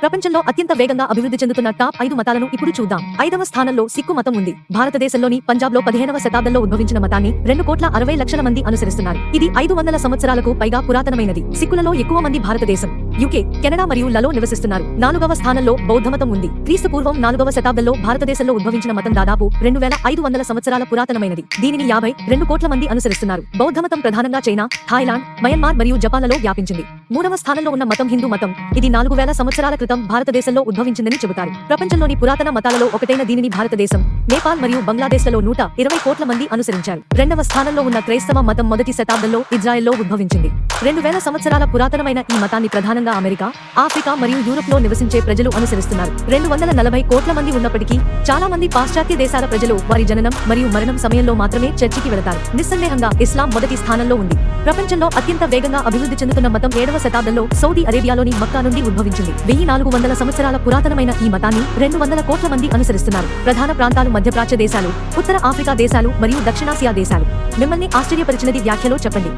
ప్రపంచంలో అత్యంత వేగంగా అభివృద్ధి చెందుతున్న టాప్ ఐదు మతాలను ఇప్పుడు చూద్దాం. ఐదవ స్థానంలో సిక్కు మతం ఉంది. భారతదేశంలోని పంజాబ్లో పదిహేనవ శతాబ్దంలో ఉద్భవించిన మతాన్ని రెండు కోట్ల అరవై లక్షల మంది అనుసరిస్తున్నారు. ఇది ఐదు వందల సంవత్సరాలకు పైగా పురాతనమైనది. సిక్కులలో ఎక్కువ మంది భారతదేశం. యుకే కెనడా మరియు లలో నివసిస్తున్నారు. నాలుగవ స్థానంలో బౌద్ధమతం ఉంది. క్రీస్తు పూర్వం నాలుగవ శతాబ్దంలో భారతదేశంలో ఉద్భవించిన మతం దాదాపు రెండు వేల ఐదు వందల సంవత్సరాల పురాతనమైనది. దీనిని యాభై రెండు కోట్ల మంది అనుసరిస్తున్నారు. బౌద్ధమతం ప్రధానంగా చైనా థాయిలాండ్ మయన్మార్ మరియు జపాన్లలో వ్యాపించింది. మూడవ స్థానంలో ఉన్న మతం హిందూ మతం. ఇది నాలుగు వేల సంవత్సరాల క్రితం భారతదేశంలో ఉద్భవించిందని చెబుతారు. ప్రపంచంలోని పురాతన మతాలలో ఒకటైన దీనిని భారతదేశం నేపాల్ మరియు బంగ్లాదేశ్లలో నూట ఇరవై కోట్ల మంది అనుసరించారు. రెండవ స్థానంలో ఉన్న క్రైస్తవ మతం మొదటి శతాబ్దంలో ఇజ్రాయెల్లో ఉద్భవించింది. రెండు వేల సంవత్సరాల పురాతనమైన ఈ మతాన్ని ప్రధానంగా అమెరికా ఆఫ్రికా మరియు యూరోప్లో నివసించే ప్రజలు అనుసరిస్తున్నారు. రెండు వందల నలభై కోట్ల మంది ఉన్నప్పటికీ చాలా మంది పాశ్చాత్య దేశాల ప్రజలు వారి జననం మరియు మరణం సమయంలో మాత్రమే చర్చికి వెళతారు. నిస్సందేహంగా ఇస్లాం మొదటి స్థానంలో ఉంది. ప్రపంచంలో అత్యంత వేగంగా అభివృద్ధి చెందుతున్న మతం ఏడవ శతాబ్దంలో సౌదీ అరేబియాలోని మక్కా నుండి ఉద్భవించింది. వెయ్యి నాలుగు వందల సంవత్సరాల పురాతనమైన ఈ మతాన్ని రెండు వందల కోట్ల మంది అనుసరిస్తున్నారు. ప్రధాన ప్రాంతాలు మధ్యప్రాచ్య దేశాలు ఉత్తర ఆఫ్రికా దేశాలు మరియు దక్షిణాసియా దేశాలు. మిమ్మల్ని ఆశ్చర్యపరిచినది వ్యాఖ్యలో చెప్పండి.